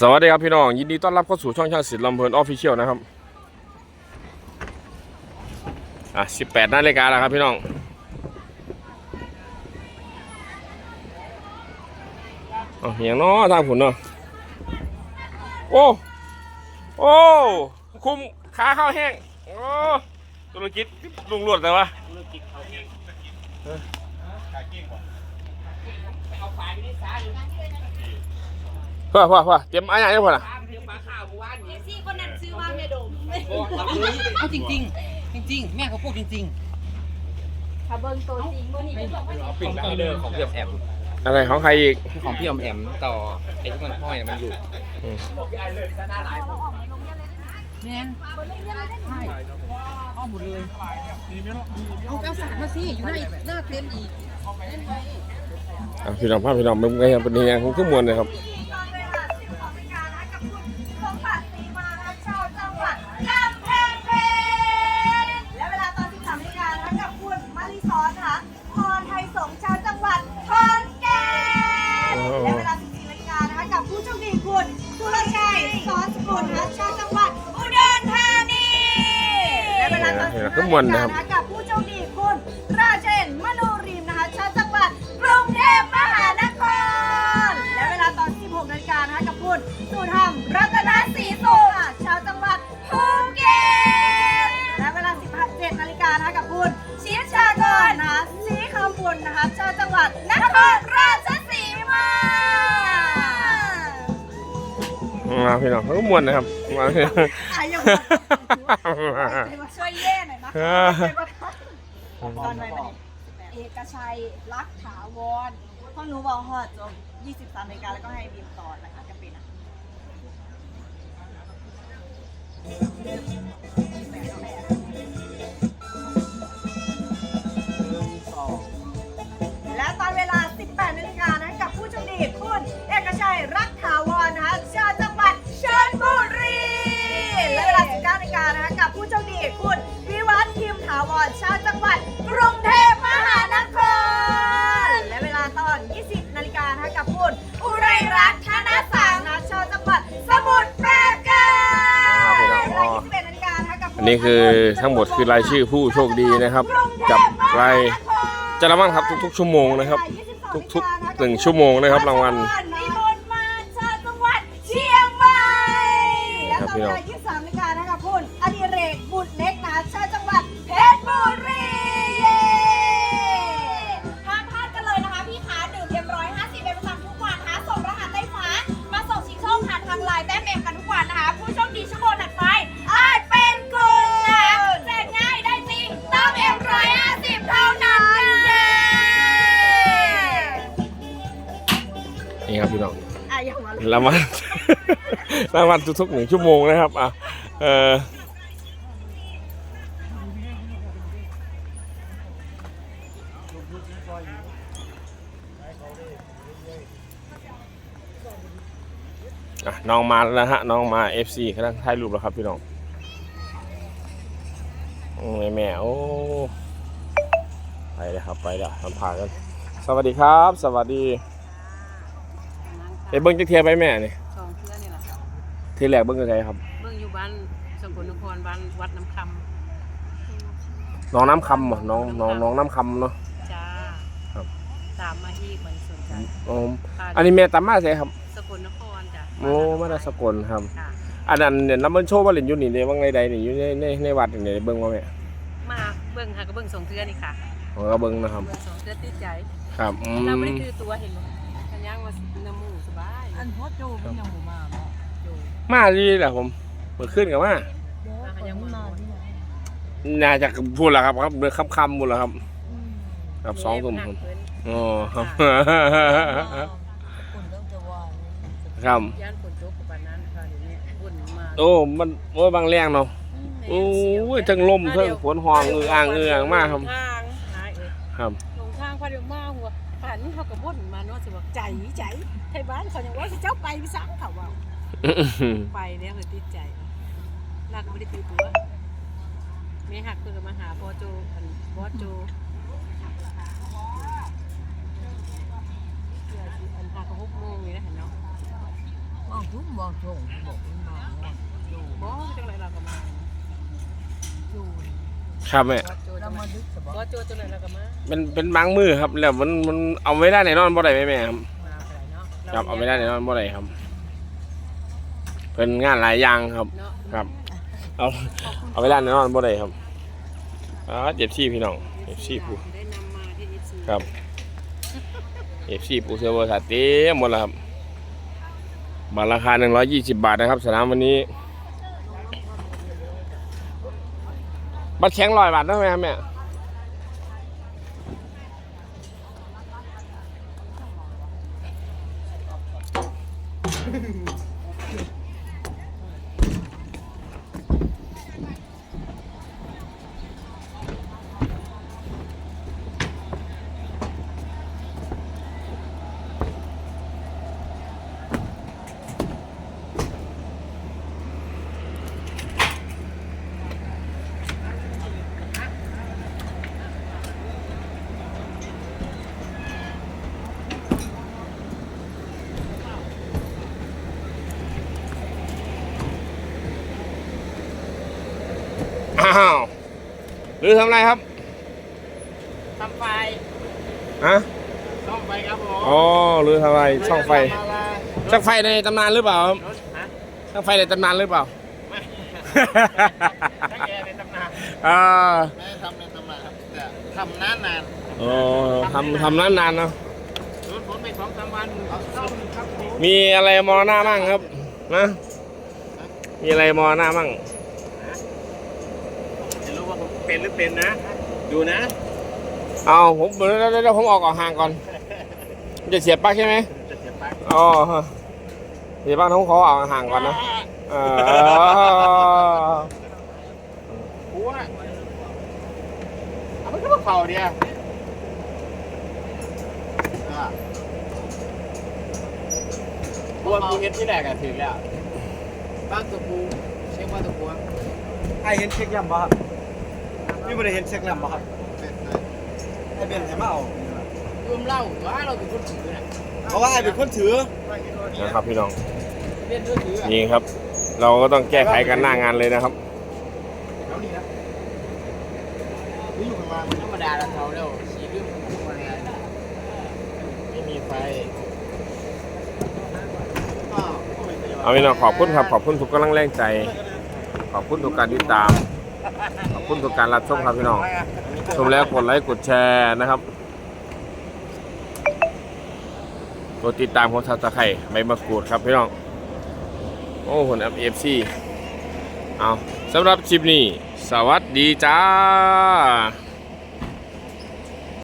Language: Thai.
สวัสดีครับพี่น้อง ยินดีต้อนรับเข้าสู่ช่องช่างศิลป์ลำเพลินออฟฟิเชียลนะครับ อะ 18นาฬิกาแล้วครับพี่น้อง อ๋ออย่างน้อทางผุนเนาะโอ้ โอ้ คุมขาเข้าแห้ง โอ้ธุรกิจลุงรวดแต่ว่า พ่อพ่อพ่อเตรียมอะไรอย่างนี้พ่อน่ะซี่คนนั้นซื้อมาเมโดมเอาจริงจริงๆจริงๆแม่เขาพูดจริงถ้าเบิ่งตัวจริงมื้อนี้ก็บอกว่าๆปิ่นไอเดอร์ของพี่อมแอมอะไรของใครอีกของพี่อมแอมต่อไอ้ที่มันห้อยน่ะมันอยู่อืมแม่นใช่เอาหมดเลยเอาเอาสารมาสิอยู่ในหน้าเต็นท์อีกเล่นไว้อะพี่น้องพ่อพี่น้องมึงไงเป็นยังไงคงขึ้นมวลเลยครับ และเวลาตอน13นาฬิกานะคะกับคุณมาริซอนนะคะพรไทยสงฆ์ชาวจังหวัดขอนแก่นและเวลา14นาฬิกานะคะกับผู้โชคดีคุณสุรชัยสอนสกุลนะคะชาวจังหวัดอุดรธานีและเวลาตอน15นาฬิกานะคะ มวนนะครับมาพี่น้องอายุมาช่วยเย่หน่อยนะคะตอนไหนมาเอกชัยรักถาวรพ่อหนูบอกฮอดจบ23นาฬิกาแล้วก็ให้บีมต่อนะคะกันปีนะและ กานะคะกับผู้โชคดีคุณวิวัฒน์พิมถาวรชาวจังหวัดกรุงเทพมหานคร และเวลาตอน 20 นาฬิกานะคะกับคุณอุไรรัตน์ธนสังนะชาวจังหวัดสมุทรปราการเวลา21นาฬิกานะคะกับอันนี้คือทั้งหมดคือรายชื่อผู้โชคดีนะครับ กับรายจะรางวัลครับทุกๆ ชั่วโมงนะครับ ทุกๆหนึ่งชั่วโมงนะครับรางวัล นาฬิกานะคะคุณอดิเรกบุตรเล็กนะชาวจังหวัดเพชรบุรีเย้ห้ามพลาดกันเลยนะคะพี่ขาดื่มเอ็มร้อยห้าสิบเป็นประจำทุกวันนะคะส่งรหัสไต้ฟ้ามาส่งชิงโชคผ่านทางไลน์แต้มเอ็มกันทุกวันนะคะ ผู้โชคดีชั่วโมงถัดไปอาจเป็นคุณนะแจกง่ายได้จริงต้องเอ็มร้อยห้าสิบเท่านั้นเย้นี่ครับพี่น้องอะอย่ามาเลยรางวัล รางวัลทุกๆหนึ่งชั่วโมงนะครับอะ เอออะน้องมาแล้วนะฮะ น้องมา FC กำลังถ่ายรูปแล้วครับพี่น้องโอ้ยแม่โอ้ไปเลยครับไปแล้วสัมผัสกันสวัสดีครับ สวัสดีเอ้ยเบิ้งจักเทียไปแม่นี่สองเทื่อนี่แหละค่ะทีแรกเบิ้งจักเทียครับเบิ่งอยู่บ้านสกลนครบ้านวัดน้ำคน้องน้ำคำเหรอน้องน้องน้องน้ำคำเนาะำจ้าครับ ตามมาอีกบางสนใจอ๋ออันนี้แม่ตามมาใช่ครับสกลนครจ้ะโอ้มาได้สกลครับ ค่ะอันนั้นเนี่ยน้ำมันโชว์ว่าเล่นอยู่นี่เนี่ยว่างในใดนี่อยู่ในในในวัดนี่เนี่ยเบิ้งว่าแม่มาเบิ่งค่ะก็เบิ่งสองเทื่อนี่ค่ะผมก็เบิ้งนะครับ เบิ่งสองเทื่อติดใจครับอืเราไม่มได้คือตัวเห็นไหมกันย่างว่าน้ำหมูสบายอันพ่อโจมันยังบ่มาเนาะอยู่มาดีแหละผม เปิดขึ้นกับมามากันยังมาน่าจะพูดแล้วครับครับเดือคำคำๆพูดแล้วครับครับสองทุ่มผมอ๋อครับคนต้องจะว่าครับ ย่านฝนตกกับปานนั้นค่ะเดี๋ยวนี้ฝุ่นมาโอ้ มันโอ้ยบางแรงเนาะโอ้ยทั้งลมทั้งฝนหองเอืออ่างเอืออ่างมากครับทางหายเอ้ยครับลงทางพอเดี๋ยวมาหัวผ่านนี่เขากับบ่นมาเนาะสิบอกใจใจไทยบ้านเขายังว่าสิเจ้าไปพี่สังเขาว่าไปแล้วเลยติดใจลากก็ไม่ได้ตีตัวแม่หักเพื่อมาหาพ่อโจอันบอสโจเพื่อสิอันหาเขาหกโมงนี่นะเห็นเนาะมองทุ่มมองชงบอกมันมาอยู่บ่จังไรเราก็มาอยู่ครับแม่แล้วมาดึกสบบ่โจจังไรเราก็มาเป็นเป็นบางมือครับแล้วมันมันเอาไม่ได้แน่นอนบ่ได้แม่แม่ครับมาอะไรเนาะครับเอาไม่ได้แน่นอนบ่ได้ครับ เป็นงานหลายอย่างครับเนาะครับ เอาเอาไม่ได้แน่นอนบ่ได้ครับอ่าเจ็บซี่พี่น้องเจ็บซี่ผู้ได้นำมาที่ FC ครับเอฟซีปูเซอร์เวอร์สาเต็มหมดแล้วครับบัตรราคา 120 บาทนะครับ สนามวันนี้ บัตรแข็งร้อยบาทได้ไหมครับแม่ อ้าวหรือทำอะไรครับทำไฟฮะต้องไปครับผมอ๋อหรือทำอะไรช่องไฟช่างไฟในตำนานหรือเปล่าครับฮะช่างไฟในตำนานหรือเปล่าถ้าแกในตำนานอ่าไม่ได้ทำในตำนานครับแต่ทำนานนานอ๋อทำทำนานนานๆเนาะรถผมไปสองสามวันเอาซ่อมครับผมมีอะไรมอหน้ามั่งครับนะมีอะไรมอหน้ามั่งจะรู้ว่าผม เป็นหรือเป็นนะ ดูนะ เอาผมเดี๋ยวเดี๋ยวเดี๋ยวผมออกออกห่างก่อน จะเสียบปลั๊กใช่ไหมจะเสียบปลั๊กอ๋อฮะเสียบปลั๊กผมขอออกห่างก่อนนะเออกูว่าเอามันก็มาเข่าเดียวกูว่ากูเห็นที่แรกอะถึงแล้วบ้านตัวกูเช็คว่าตัวกูไอเห็นเช็คยำบ่ครับ นี่บ่ได้เห็นเช็คยำบ่ครับไอเบนให้มาเอารวมเล่าว่าเราเป็นคนถือน่ะเพราะว่าไอเป็นคนถือนะครับพี่น้องเล่นด้วยถืออะนี่ครับ เราก็ต้องแก้ไขกันหน้างานเลยนะครับแล้วนี่นะนี่อยู่ข้างล่างธรรมดาแล้วเขาเร็วสีเรื่องของอะไรไม่มีไฟอ้าวเอาพี่น้องขอบคุณครับขอบคุณทุกกำลังแรงใจ ขอบคุณทุกการติดตามขอบ คุณต่อการรับชมครับพี่น้องชมแล้วกดไลค์กดแชร์นะครับกดติดตามของทัตะไคร่ใบมะกรูดครับพี่น้องโอ้คนเอฟซีเอาสำหรับคลิปนี้ สวัสดีจ้า